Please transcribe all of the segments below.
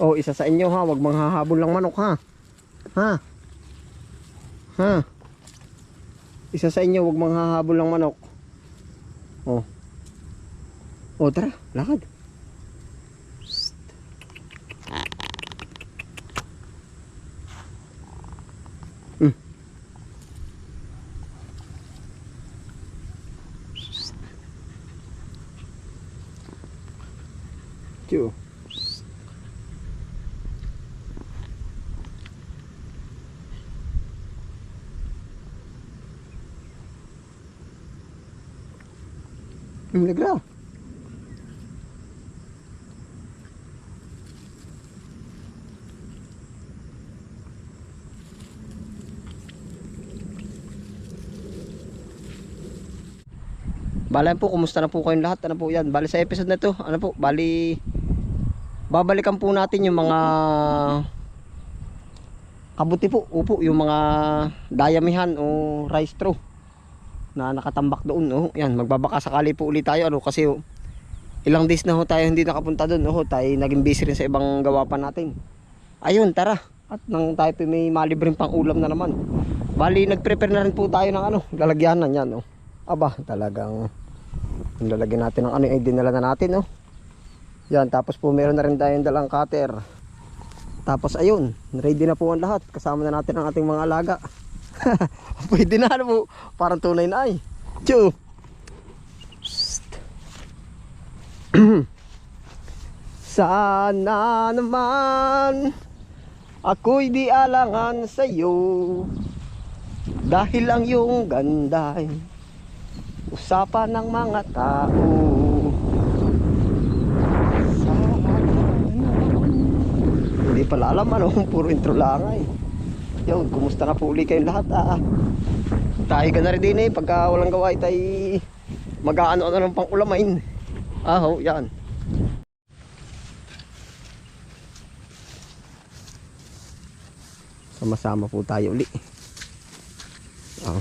Oh, isa sa inyo ha, wag manghahabol lang manok ha. Ha? Ha? Isa sa inyo, wag manghahabol lang manok. Oh. Oh, tara, lakad. Psst. Hmm. Psst. Tiyo. Psst. Hmm, nagla. Bala po, kumusta na po kayong lahat? Ano po yan? Bali sa episode na to, ano po, bali babalikan po natin yung mga kabuti po, upo, yung mga dayamihan o rice straw na nakatambak doon. Oh, yan, magbabaka sakali po ulit tayo ano kasi oh, ilang days na ho tayo hindi nakapunta doon. Oh, tayo naging busy rin sa ibang gawa pa natin. Ayun, tara. At nang tayo po may malibreng pang ulam na naman. Bali, nag-prepare na rin po tayo ng ano, lalagyanan yan. Oh. Aba, talagang lalagyan natin ng ano ay dinala na natin. Oh. Yan, tapos po meron na rin tayong dalang cutter. Tapos ayun, ready na po ang lahat. Kasama na natin ang ating mga alaga. Pwede na ano po. Parang tunay na ay. Psst. Sana naman ako'y di alangan sa'yo dahil ang iyong ganda usapan ng mga tao. Sana naman. Hindi pala alam ano, puro intro lang ay. Yun, kumusta na po uli kayong lahat ah. Tayo ka na rin din eh, pagka walang gawa tayo mag-aano ano ng pang ulamain. Ah, ho, yan. Sama-sama po tayo uli. Ah.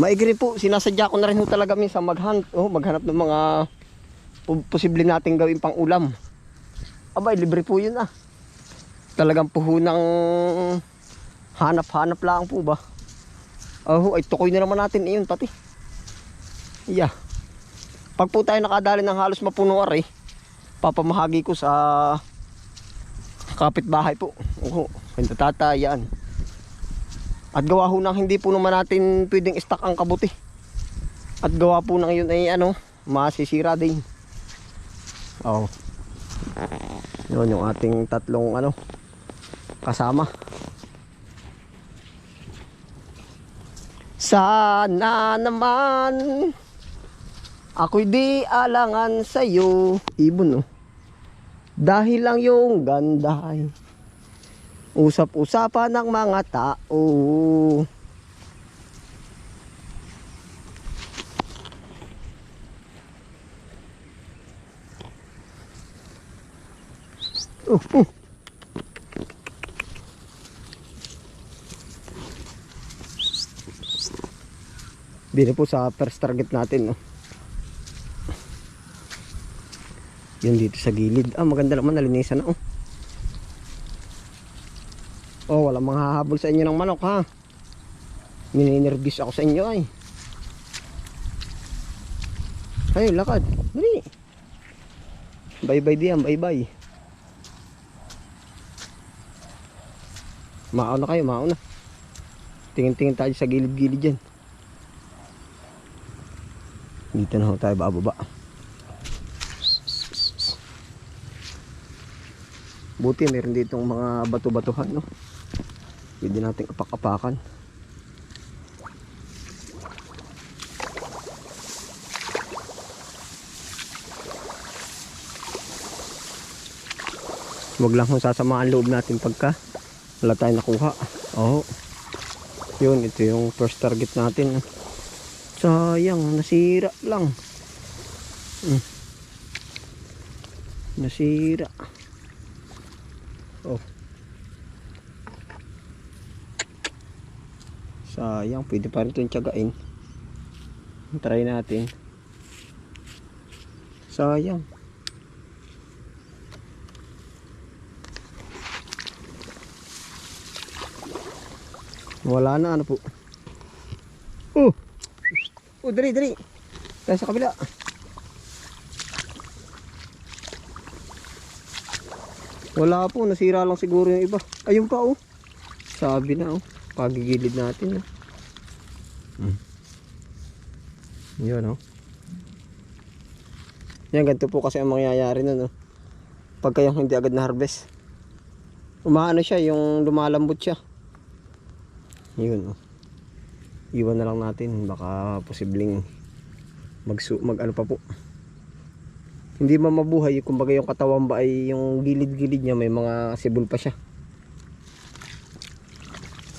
Maigri po, sinasadya ko na rin ho talaga minsan maghunt, oh, maghanap ng mga posible nating gawin pang ulam. Abay, libre po yun ah. Talagang puhunang hanap-hanap lang po ba. Oh, ay tukoy na naman natin iyon pati. Yeah. Pag po tayo nakadali ng halos mapuno ari, papamahagi ko sa kapitbahay po. Oo, hindi tatayan. At gawa ho nang hindi po naman natin pwedeng stock ang kabuti. At gawa po nang yun ay ano, masisira din. Oh. Yun yung ating tatlong ano kasama. Sana naman ako'y di alangan sa iyo. Ibon oh. Dahil lang yung ganda usap-usapan ng mga tao. Oh, oh. Dito po sa first target natin, no. Yun dito sa gilid. Ah, maganda naman nalinisan na, oh. Oh, walang mga hahabol sa inyo ng manok, ha. Nininervous ako sa inyo, ay. Ay, lakad. Dali. Bye-bye diyan, bye-bye. Mauna kayo, mauna. Tingin-tingin tayo sa gilid-gilid dyan. Dito na tayo bababa. Buti meron ditong mga bato-batuhan, no? Pwede nating apak-apakan. Huwag lang kung sasama ang loob natin pagka wala tayong nakuha. Oo. Yun, ito yung first target natin. Sayang, nasira lang. Hmm. Nasira. Oh. Sayang, pwede pa rin itong tiyagain. Try natin. Sayang. Wala na ano po. Oh. Oh, dali, dali. Tayo sa kabila. Wala po, nasira lang siguro yung iba. Ayun pa oh. Sabi na oh. Pagigilid natin oh. Hmm. Yun oh. Yan, ganito po kasi ang mangyayari nun oh. Pagka yung hindi agad na harvest. Umaano siya, yung lumalambot siya. Yun oh. Iwan na lang natin. Baka posibleng magsu mag ano pa po. Hindi man mabuhay. Kumbaga yung katawan ba ay yung gilid-gilid niya may mga sibol pa siya.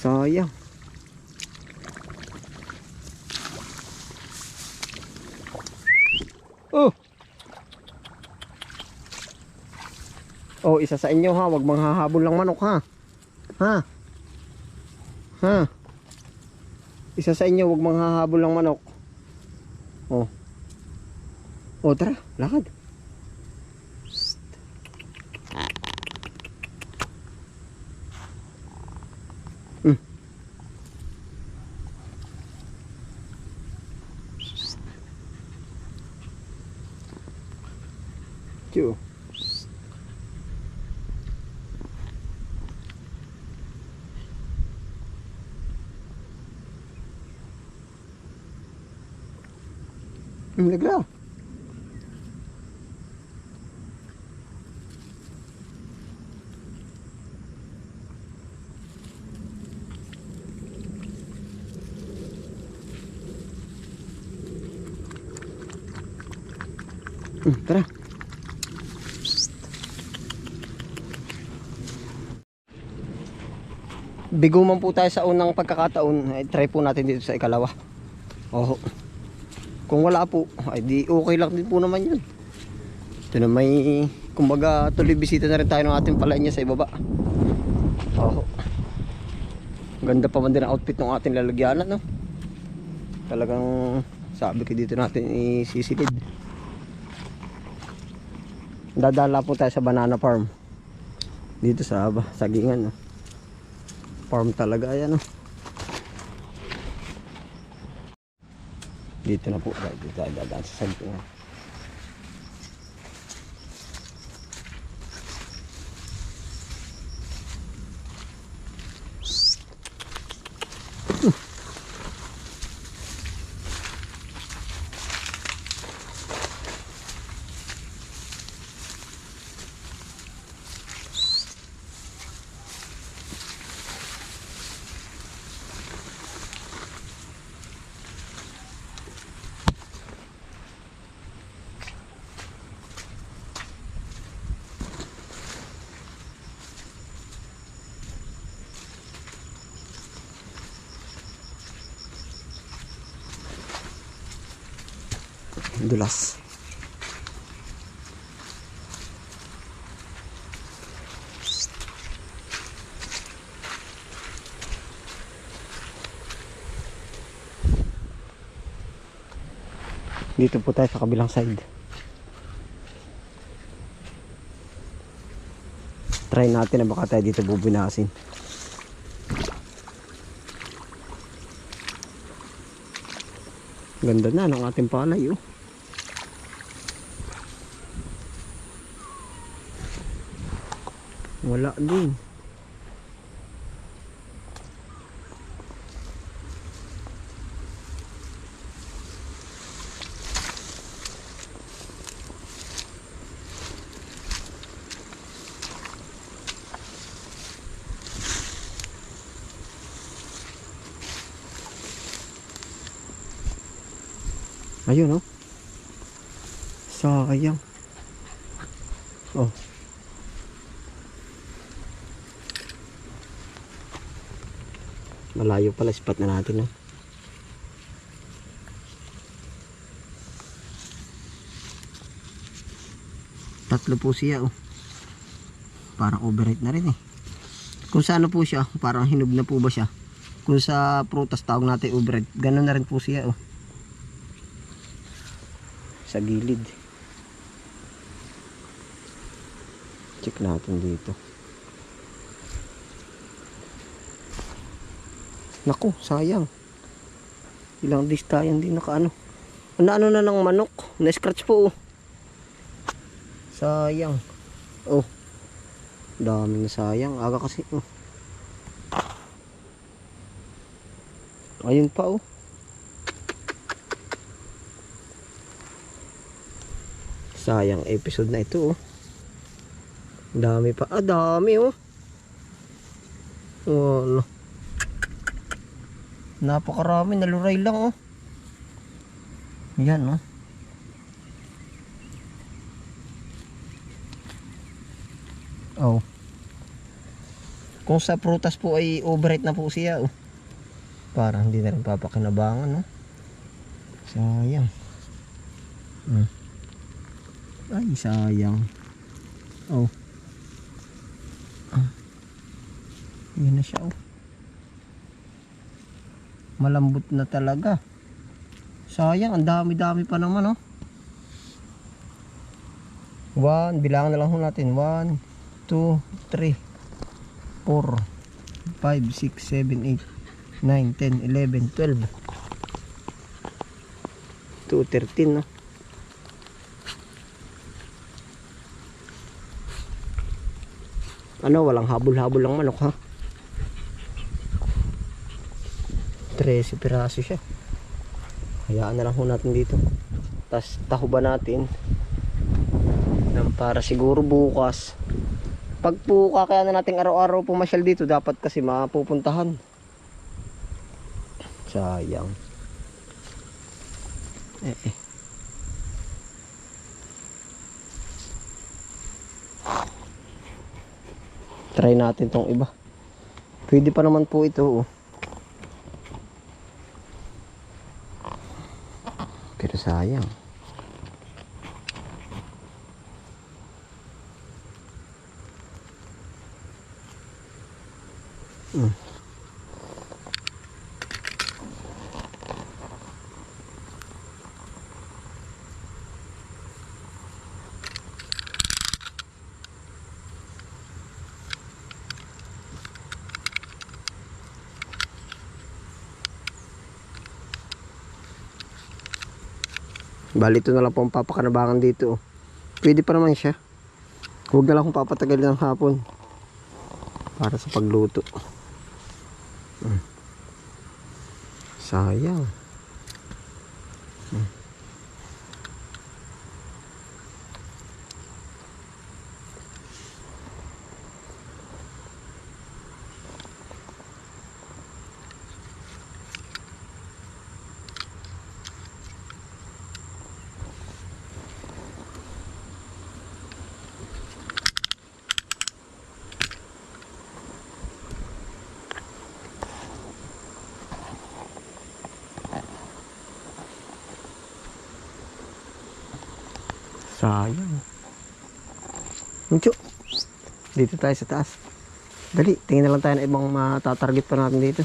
Sayang. Oh. Oh, isa sa inyo ha, wag manghahabol ng manok ha. Ha? Ha? Isa sa inyo, wag manghahabol ng manok. Oh. Oh, tara, lakad. Psst. Hmm. Psst. Tiyo. Psst. Nagla. Hmm, tara. Psst. Bigo man po tayo sa unang pagkakataon. Ay, try po natin dito sa ikalawa. Oh. Kung wala po, ay di okay lang din po naman yun. Ito na may, kumbaga tuloy bisita na rin tayo ng ating palanya sa ibaba. Oh. Ganda pa man din ang outfit ng ating lalagyanan, no? Talagang sabi ko dito natin isisilid. Dadala po tayo sa banana farm. Dito sa sagingan, no? Farm talaga yan, no? Dito na po, dito tayo dadaan sa sagingan. Dulas. Dito po tayo sa kabilang side. Try natin na baka tayo dito bubinasin. Ganda na ng ating palay oh. Wala din. Ayun oh. Sayang. Oh. Malayo pala spot na natin. No? Tatlo po siya. Oh. Parang overhead na rin eh. Kung sa ano po siya, parang hinub na po ba siya? Kung sa prutas tawag natin overhead, ganun na rin po siya. Oh. Sa gilid. Check natin dito. Naku, sayang. Ilang days tayo hindi nakaano. Ano na ng manok. Na-scratch po oh. Sayang. Oh. Dami na sayang. Aga kasi. Oh. Ayun pa oh. Sayang episode na ito oh. Dami pa. Ah, dami oh. Wala. Napakarami. Naluray lang oh. Yan oh. Oh. Kung sa prutas po ay overripe na po siya oh. Parang hindi na rin papakinabangan no. Sayang. Hmm. Ay, sayang. Oh. Ah. Yan na siya oh. Malambot na talaga. Sayang, ang dami-dami pa naman oh. One, bilangan na lang natin. One, two, three, four, five, six, seven, eight, nine, ten, eleven, twelve. Two, thirteen no. Ano, walang habol-habol lang manok ha. 13 piraso siya. Hayaan na lang ho natin dito. Tapos tahuban natin. Nang para siguro bukas. Pag po kakaya na natin araw-araw pumasyal dito, dapat kasi mapupuntahan. Sayang. Eh, eh. Try natin tong iba. Pwede pa naman po ito. Oh. Pero sayang. Hmm. Bali ito na lang po ang papakanabangan dito. oh. Pwede pa naman siya. Huwag na lang kung papatagalin ng hapon. Para sa pagluto. Hmm. Sayang. Hmm. Sayang. Mucho. Dito tayo sa taas. Dali, tingin na lang tayo ng ibang matatarget pa natin dito.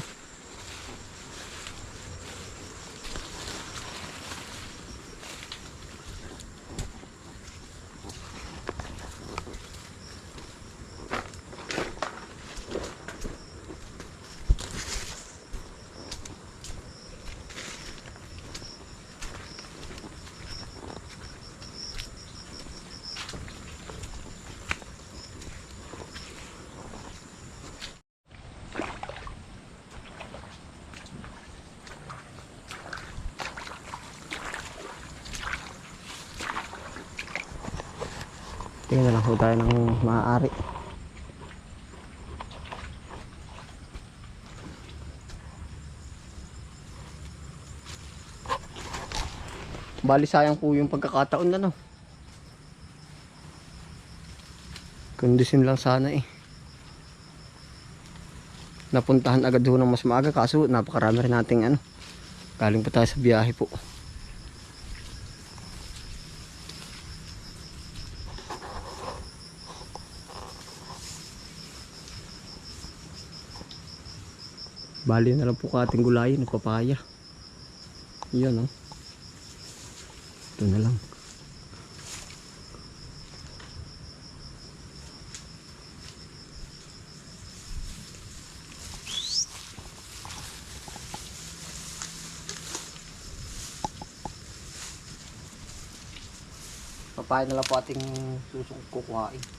Tingnan na lang ho tayo ng maaari. Bali sayang po yung pagkakataon na no. Kundisin lang sana eh. Napuntahan agad ho ng mas maaga kaso napakarami rin nating ano. Galing pa tayo sa biyahe po. bali na lang po kating gulayin ng papaya yan oh. Ito na lang. Papaya na lang po ating susong kukuhain.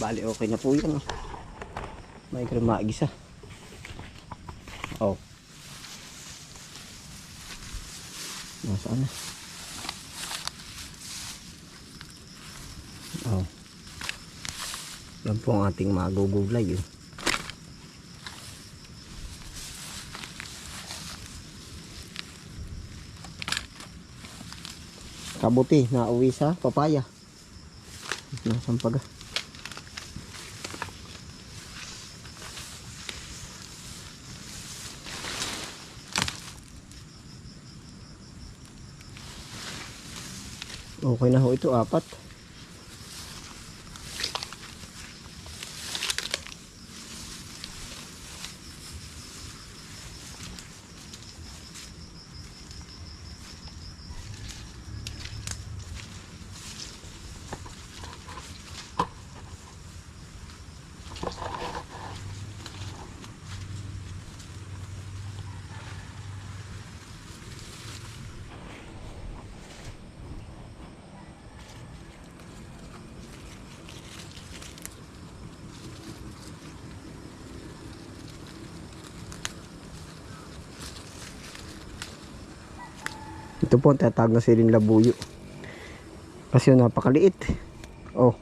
Bali, okay na po yan. Oh. May kremagis ah. Oh. Nasaan na? Oh. Yan po ang ating magugulay. Oh. Kabuti na sa papaya. Nasaan pa ga? Okay na ho ito, apat. Ito po ang tatawag na siling labuyo. Kasi yun, napakaliit. Oh.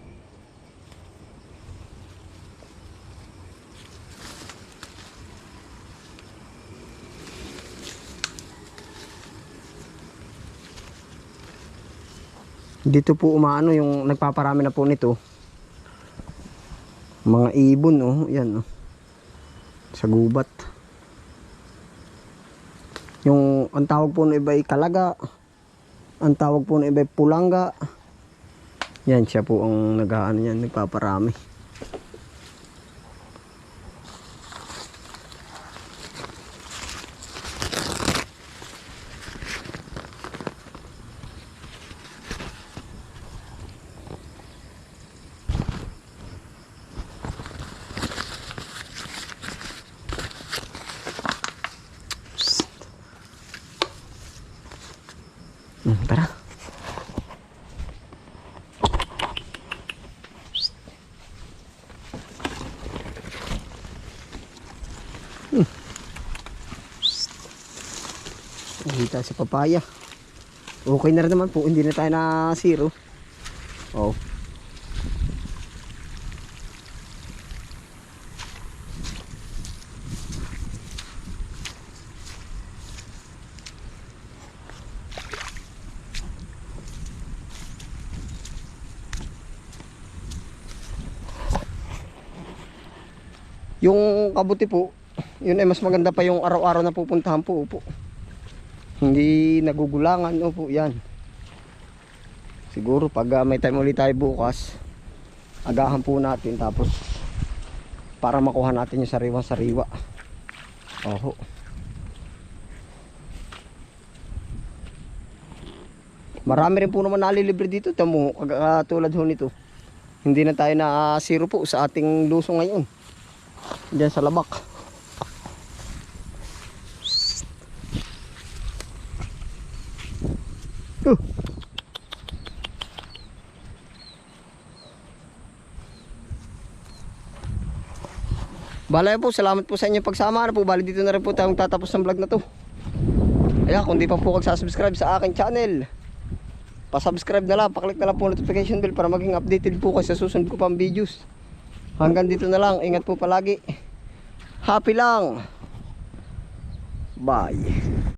Dito po umaano yung nagpaparami na po nito. Mga ibon oh, yan oh. Sa gubat. Yung ang tawag po ng iba ay kalaga. Ang tawag po ng iba ay pulangga. Yan siya po ang nag-aano yan, nagpaparami. Hmm, tara. Hmm. Nakita si papaya. Okay na rin naman po, hindi na tayo na zero. Oh. Yung kabuti po, yun ay mas maganda pa yung araw-araw na pupuntahan po po. Hindi nagugulangan no po yan. Siguro pag ah, may time ulit tayo bukas, agahan po natin tapos para makuha natin yung sariwang sariwa. Oho. Marami rin po naman nalilibre dito. Tamo, katulad ho nito. Hindi na tayo na ah, zero po sa ating luso ngayon. Diyan sa labak. Balay po, salamat po sa inyong pagsama. Ano po, bali dito na rin po tayo tatapos ng vlog na to. Ayan, kung di pa po subscribe sa aking channel, pa-subscribe na lang, paklik na lang po notification bell para maging updated po kayo sa susunod ko pang videos. Hanggang dito na lang, ingat po palagi. Happy lang. Bye.